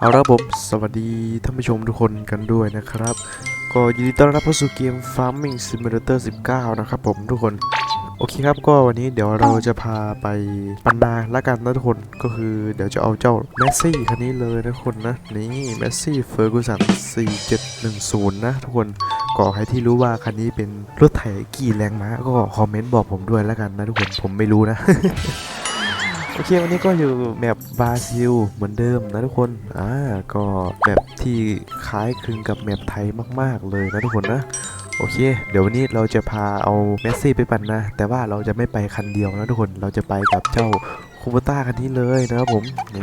เอาละครับผมสวัสดีท่านผู้ชมทุกคนกันด้วยนะครับ ก็ยินดีต้อนรับเข้าสู่เกม Farming Simulator 19 นะครับผมทุกคน โอเคครับก็วันนี้เดี๋ยวเราจะพาไปปันนาละกันนะทุกคนก็คือเดี๋ยวจะเอาเจ้าแมสซี่คันนี้เลยนะทุกคนนะ นี่แมสซี่เฟอร์กูสัน4710 นะทุกคนก็ใครที่รู้ว่าคันนี้เป็นรถไถกี่แรงม้าก็คอมเมนต์บอกผมด้วยละกันนะทุกคนผมไม่รู้นะ โอเควันนี้ก็อยู่แมปบราซิลเหมือนเดิมนะทุกคนอ่าก็แมปที่คล้ายคลึงกับแมปไทยมาก ๆ เลยนะทุกคนนะโอเค เดี๋ยววันนี้เราจะพาเอาเมสซี่ไปปั่นนะ แต่ว่าเราจะไม่ไปคันเดียวนะทุกคน เราจะไปกับเจ้าคูปต้าคันนี้เลยนะครับผม นี่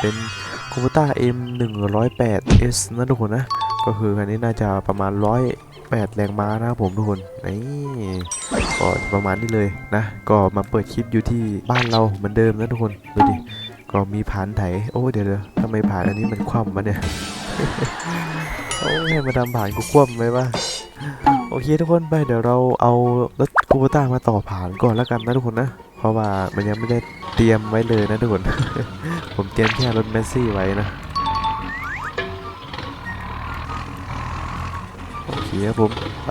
เป็นคูปต้า M 1 0 8 S นะทุกคนนะ ก็คือคันนี้น่าจะประมาณ 8 แรงม้านะครับผมทุกคนนี่ก็ประมาณนี้เลยนะ ก็มาเปิดคลิปอยู่ที่บ้านเราเหมือนเดิมนะทุกคนดูดิก็มีผานไถโอ้เดี๋ยวเดี๋ยวทำไมผานอันนี้มันคว่ำมาเนี่ยโอ้ยมาดำผ่านกูคว่ำไหมวะโอเคทุกคนไปเดี๋ยวเราเอารถคูต้ามาต่อผ่านก่อนแล้วกันนะทุกคนนะเพราะว่ามันยังไม่ได้เตรียมไว้เลยนะทุกคน ผมเตรียมแค่รถเมสซี่ไว้นะ โอเครับผมไป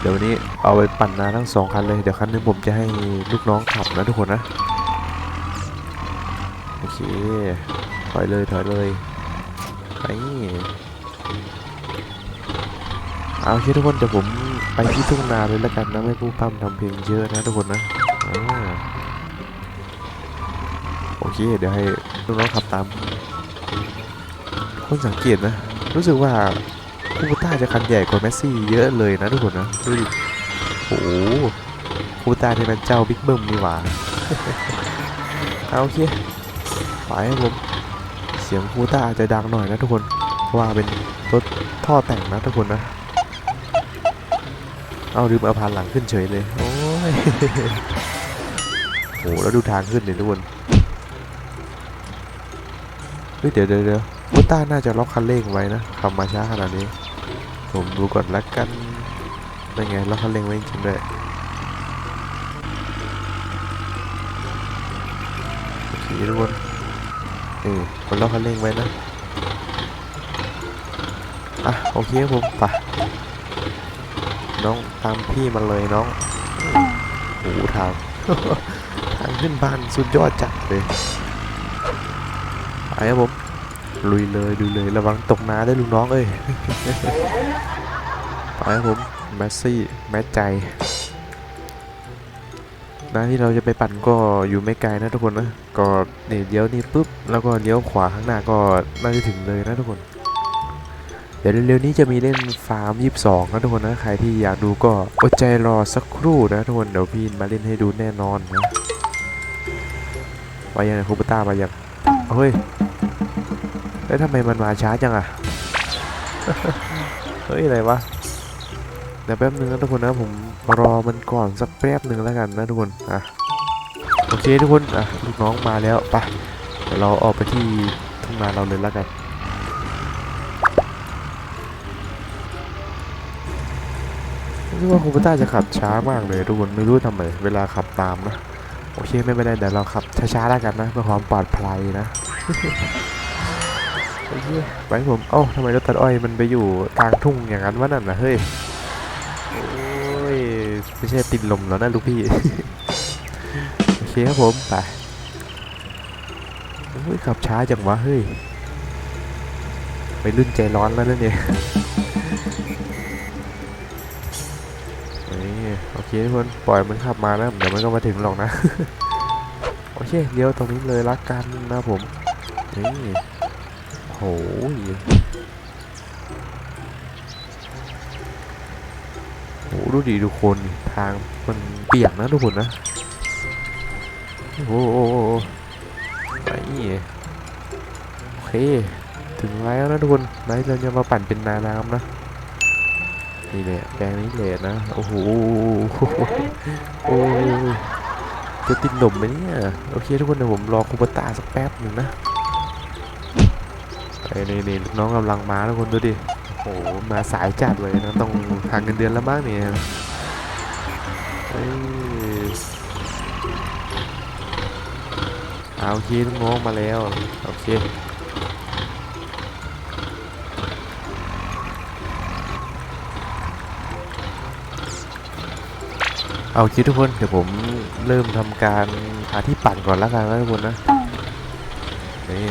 เดี๋ยววันนี้เอาไปปั่นนาทั้งสองคันเลย เดี๋ยวคันหนึงผมจะให้ลูกน้องขับนะทุกคนนะ โอเค ถอยเลยถอยเลยไปเอาโอเคทุกคนเดี๋ยวผมไปที่ทุ่งนาเลยแล้วกันนะไม่พูดพร่ำทำเพลงเยอะนะทุกคนนะอโอเคเดี๋ยวให้ลูกน้องขับตามคนสังเกตนะ รู้สึกว่า คูปต้าจะคันใหญ่กว่าแมสซี่เยอะเลยนะทุกคนนะดูดิโอ้โหคูปต้าที่มันเจ้าบิ๊กเบิ้มนี่หว่าเอาโอเคไปครับผมเสียงคูต้าอาจจะดังหน่อยนะทุกคนว่าเป็นรถท่อแต่งนะทุกคนนะ เอาลืมเอาพานหลังขึ้นเฉยเลย โอ้ยโหแล้วดูทางขึ้นเลยทุกคนเฮ้ยเดี๋ยวเดี๋ยวเดี๋ยวคูต้าน่าจะล็อกคันเร่งไว้นะขับมาช้าขนาดนี้ ผมดูก่อนละกันเป็นไงล็อกคันเร่งไว้จริงด้วยโอเคทุกคนนี่คนล็อกคันเร่งไว้นะอะโอเคครับผมไปน้องตามพี่มาเลยน้องโอ้โหทางทางขึ้นบ้านสุดยอดจัดเลยไปครับผม ลุยเลยดูเลยระวังตกน้ำได้วยลูกน้องเอ้ยไปครับผมแมสซี่แมสใจนะที่เราจะไปปั่นก็อยู่ไม่ไกลนะทุกคนนะก็เนี่ยเลี้ยวนี่ปุ๊บแล้วก็เลี้ยวขวาข้างหน้าก็น่าจะถึงเลยนะทุกคน เดี๋ยวเร็วๆนี้จะมีเล่นฟาร์ม22นะทุกคนนะใครที่อยากดูก็อดใจรอสักครู่นะทุกคนเดี๋ยวพี่มาเล่นให้ดูแน่นอนนะไปยังไงคูปต้ามายังเฮ้ย แล้วทำไมมันมาช้าจังอะเฮ้ยอะไรวะเดี๋ยวแป๊บนึงนะทุกคนนะผมรอมันก่อนสักแป๊บหนึ่งแล้วกันนะทุกคนอะโอเคทุกคนอะลูกน้องมาแล้วไปเดี๋ยวเราออกไปที่ทุ่งนาเราเลยแล้วกันรู้ว่าคูปต้าจะขับช้ามากเลยทุกคนไม่รู้ทำไมเวลาขับตามนะโอเคไม่เป็นไรเดี๋ยวเราขับช้าๆแล้วกันนะเพื่อความปลอดภัยนะ โอเคไปผม เอ้าทำไมรถตัดอ้อยมันไปอยู่กลางทุ่งอย่างนั้นวะนั่นนะเฮ้ย โอ้ย ไม่ใช่ติดลมแล้วนะลูกพี่ โอเคครับผมไปโอ้ยขับช้าจังวะเฮ้ย ไปรุ่นใจร้อนแล้วนะเนี่ยโอเคทุกคนปล่อยมันขับมานะเดี๋ยวมันก็มาถึงหรอกนะ โอเคเลี้ยวตรงนี้เลยละกันนะผมนี่ หยโหดูดิทุกคนทางมันเปียกนะทุกคนนะ โอ้โหไปโอเค ถึงแล้วนะทุกคนไหนเราจะมาปั่นเป็นนาน้ำนะ นี่แหละแปลงนี้แหละนะ โอ้โหโอ้จะติดหนมไหมเนี่ย โอเคทุกคนเดี๋ยวผมรอคูปตาสักแป๊บหนึ่งนะ ไอ้นี่นี่ลูกน้องกำลังมาทุกคนดูดิโอ้โหมาสายจัดเลยนะต้องทางเงินเดือนแล้วบ้างเนี่ยเอ้ยเอาโอเคน้องๆมาแล้วโอเคเอาโอเคทุกคนเดี๋ยวผมเริ่มทำการหาที่ปั่นก่อนแล้วกันนะทุกคนนะนี่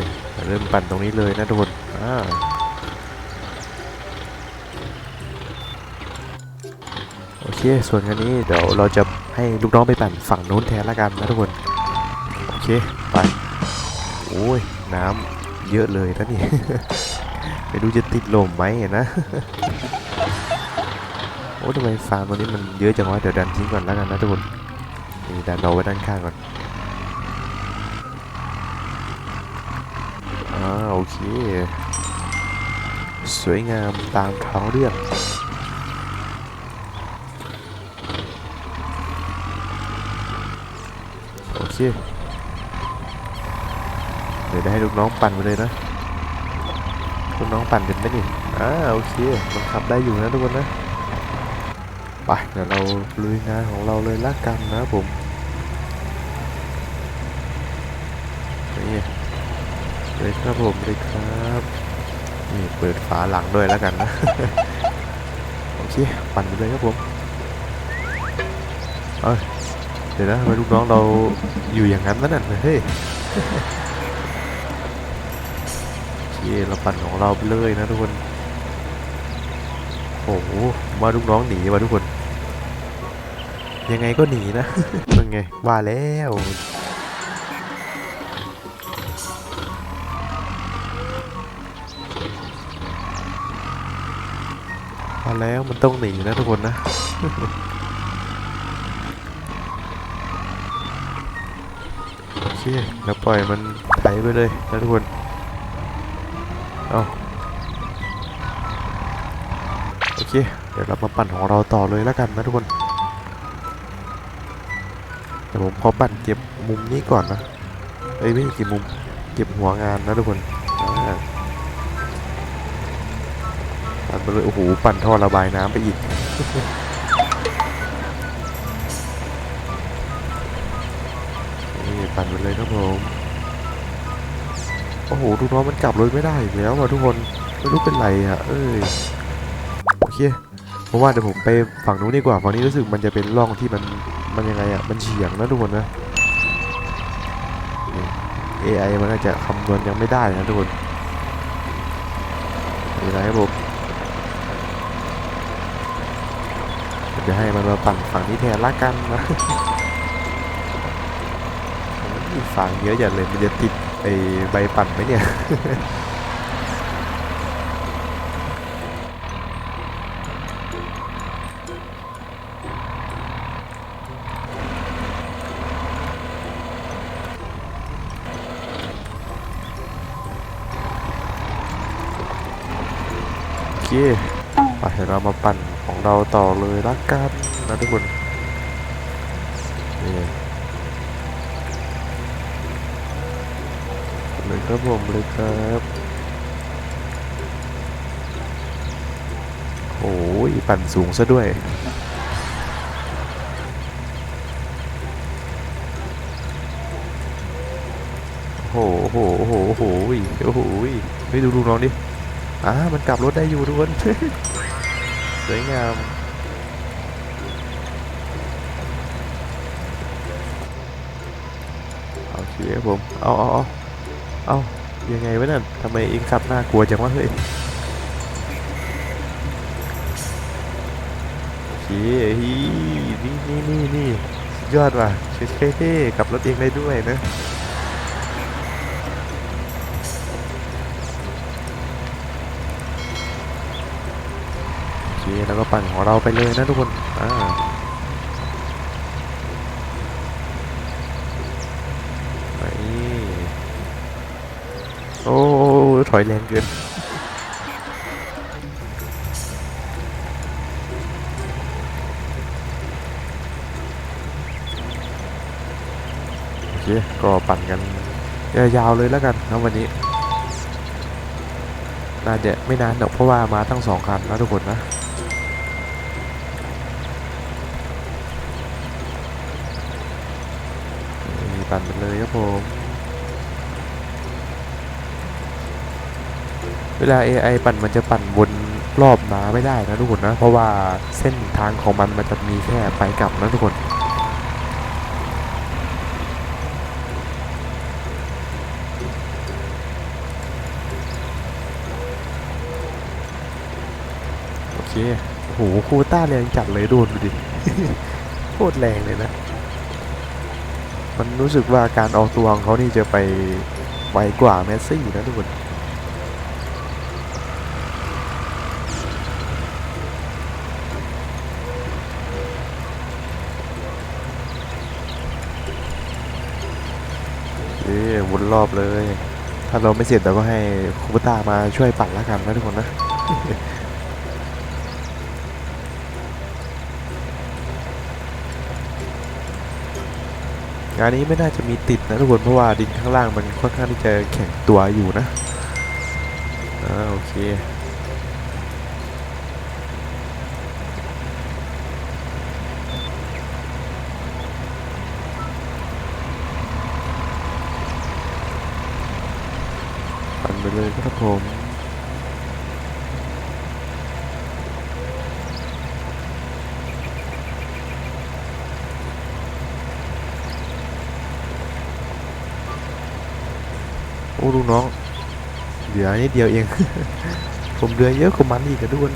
เริ่มปั่นตรงนี้เลยนะทุกคนอ่าโอเค ส่วนคันนี้เดี๋ยวเราจะให้ลูกน้องไปปั่นฝั่งนู้นแทนล้วกันนะทุกคน โอเค ไป โอ้ย น้ำเยอะเลยนะนี่ไม่รู้จะติดลมไหมนะ โอ้ทำไมฟาร์มตัวนี้มันเยอะจังวะ เดี๋ยวดันทิ้งก่อนแล้วกันนะทุกคน นี่ดันเอาไว้ด้านข้างก่อน อ่าโอ เค สวยงามตามท้องเรื่องโอเค เดี๋ยวได้ให้ลูกน้องปั่นไปเลยนะลูกน้องปั่นเป็นไหมนี่อ่าโอเค มันขับได้อยู่นะทุกคนนะ ไป เดี๋ยวเราลุยงานของเราเลยละกันนะผม นี่เลย ครับผมเลยครับนี่เปิดฝาหลังด้วยแล้วกันนะโอเคปั่นไปเลยครับผมเอ้ยเดี๋ยวนะทำไมลูกน้องเราอยู่อย่างนั้นนั่นน่ะเฮ้ยโอเคเราปั่นของเราไปเลยนะทุกคนโอ้โหมาลูกน้องหนีมาทุกคน ยังไงก็หนีนะเป็นไงว่าแล้ว แล้วมันต้องหนีนะทุกคนนะ โอเคแล้วปล่อยมันไถไปเลยนะทุกคน เอาโอเค เดี๋ยวเรามาปั่นของเราต่อเลยแล้วกันนะทุกคนเดี๋ยวผมขอปั่นเก็บมุมนี้ก่อนนะ เอ้ยไม่เก็บมุม เก็บหัวงานนะทุกคน ปั่นไปเลยโอ้โหปั่นท่อระบายน้ำไปอีกนี่ปั่นไปเลยครับผมโอ้โหทุกน้องมันกลับรถไม่ได้อีกแล้วอะทุกคนไม่รู้เป็นไรอะ เอ้ยโอเคเพราะว่าเดี๋ยวผมไปฝั่งนู้นดีกว่าฝั่งนี้รู้สึกมันจะเป็นร่องที่มันมันยังไงอะมันเฉียงนะทุกคนนะ AI มันอาจจะคำนวณยังไม่ได้นะทุกคนนี่นะครับผม เดี๋ยวให้มันมาปั่นฝั่งนี้แทนละกันนะมีฟางเยอะอย่างเลยมันจะติดไอใบปั่นไหมเนี่ยโอเคไปเรามาปั่น ของเราต่อเลยละกันนะทุกคนนี่เลยครับผมเลยครับโอ้ยปั่นสูงซะด้วยโอ้โหโอ้โหโอ้โหโอ้โหโอ้โหไม่ดูดูน้องดิอ่ามันกลับรถได้อยู่ทุกคน สวยงาม โอเคครับผม เอาเอาเอาเอายังไงวะนั่นทำไมเองขับน่ากลัวจังวะเฮ้ยโอเคฮีนี่นี่นี่นี่ยอดว่ะเท่ๆขับรถเองได้ด้วยนะ โอเคแล้วก็ปั่นของเราไปเลยนะทุกคนอ่านี่โอ้ถอยแรงเกินโอเคก็ปั่นกันยาวๆเลยแล้วกันนะวันนี้ น่าจะไม่นานหรอกเพราะว่ามาตั้งสองคันนะทุกคนนะ ปั่นไปเลยครับผม เวลา AI ปั่นมันจะปั่นวนรอบหนาไม่ได้นะทุกคนนะ เพราะว่าเส้นทางของมันมันจะมีแค่ไปกลับนะทุกคนโอเคโหคูต้าแรงจัดเลยโดนดูดิ โคตรแรงเลยนะ มันรู้สึกว่าการออกตัวของเขานี่จะไปไวกว่าแมสซี่นะทุกคนโอเควนรอบเลย ถ้าเราไม่เสร็จเราก็ให้คูปต้ามาช่วยปั่นแล้วกันนะทุกคนนะ งานนี้ไม่น่าจะมีติดนะทุกคนเพราะว่าดินข้างล่างมันค่อนข้างที่จะแข็งตัวอยู่นะอ่าโอเคปั่นไปเลยครับผม ลูกน้อง เหลือนิดเดียวเอง ผมเหลือเยอะกว่ามันอีกอะทุกคน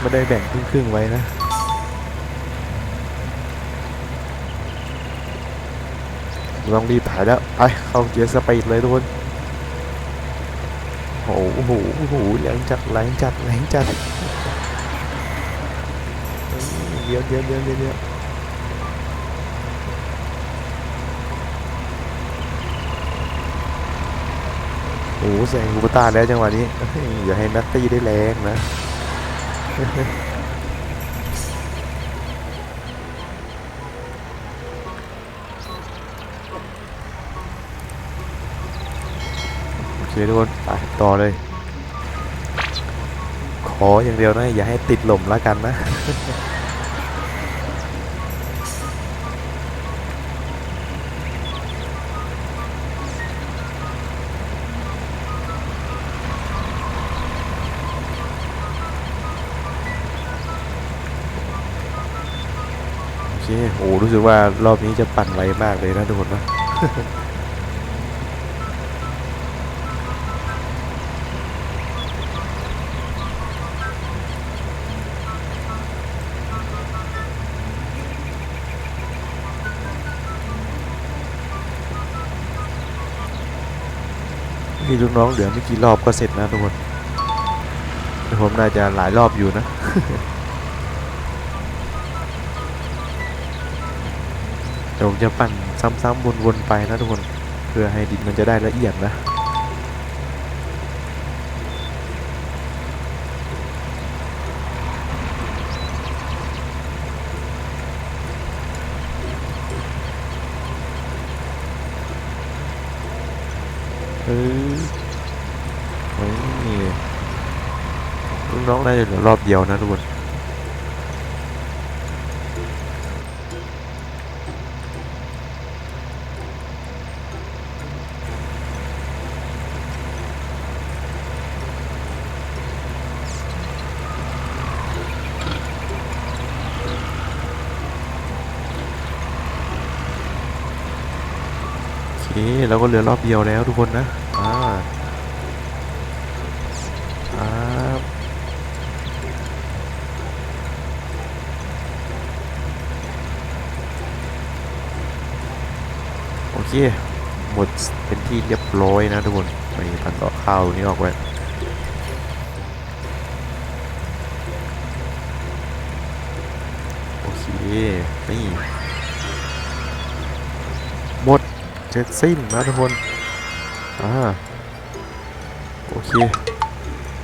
ไม่ได้แบ่งครึ่งๆไว้นะต้องรีบถ่ายแล้วไปเข้าเกียร์สปีดเลยทุกคนโอ้โหโอ้โหแรงจัดแรงจัดแรงจัดเดี๋ยวเดี๋ยวเดี๋ยวเดี๋ยวเดี๋ยวโอ้โหแซงกูปตาแล้วจังหวะนี้อย่าให้นัตตี้ได้แรงนะโอเคทุกคนไปต่อเลย ขออย่างเดียวนะ อย่าให้ติดหล่มแล้วกันนะ เคโอ้รู้สึกว่ารอบนี้จะปั่นไวมากเลยนะทุกคนนะมีลูกน้องเหลือไม่กี่รอบก็เสร็จนะทุกคนผมน่าจะหลายรอบอยู่นะ เดี๋ยวผมจะปั่นซ้ำๆวนๆไปนะทุกคน เพื่อให้ดินมันจะได้ละเอียดนะเออเฮ้ยลูกน้องน่าจะเหลือรอบเดียวนะทุกคน เคเราก็เหลือรอบเดียวแล้วทุกคนนะอ่าครับโอเค หมดเป็นที่เรียบร้อยนะทุกคนไปตัดต่อข้าวนี้ออกไว้โอเคนี่ หมดเส ร็จสิ้นนะทุกคนอ่าโอเค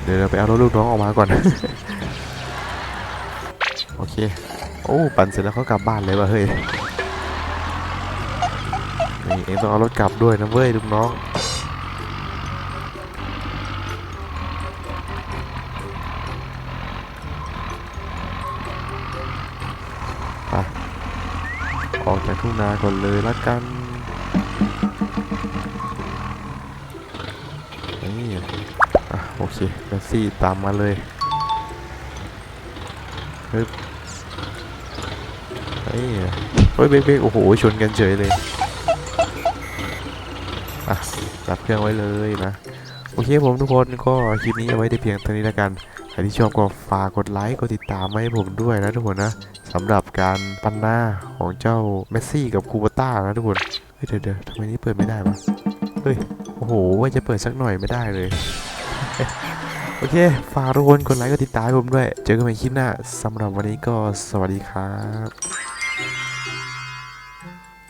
เดี๋ยวเราไปเอารถลูกน้องออกมาก่อน โอเค โอ้ปั่นเสร็จแล้วเขากลับบ้านเลยว่ะเฮ้ยนี่เองต้องเอารถกลับด้วยนะเว้ยลูกน้องออกจากทุ่งนาก่อนเลยละกัน นี่อะโอเคเมซี่ตามมาเลยฮึบเฮ้ยเฮ้ยเบรกเบรกโอ้โหชนกันเฉยเลยอะจับเครื่องไว้เลยนะโอเคผมทุกคนก็คลิปนี้เอาไว้ได้เพียงเท่านี้แล้วกันใครที่ชอบก็ฝากกดไลค์กดติดตามมาให้ผมด้วยนะทุกคนนะสำหรับการปันหน้าของเจ้าเมสซี่กับคูเปต้านะทุกคนเฮ้ยเดี๋ยวเดี๋ยวทำไมนี่เปิดไม่ได้วะเฮ้ยโอ้โหว่าจะเปิดสักหน่อยไม่ได้เลย โอเค ฝากทุกคนกดไลค์กดติดตามผมด้วย เจอกันใหม่คลิปหน้าสำหรับวันนี้ก็สวัสดีครับ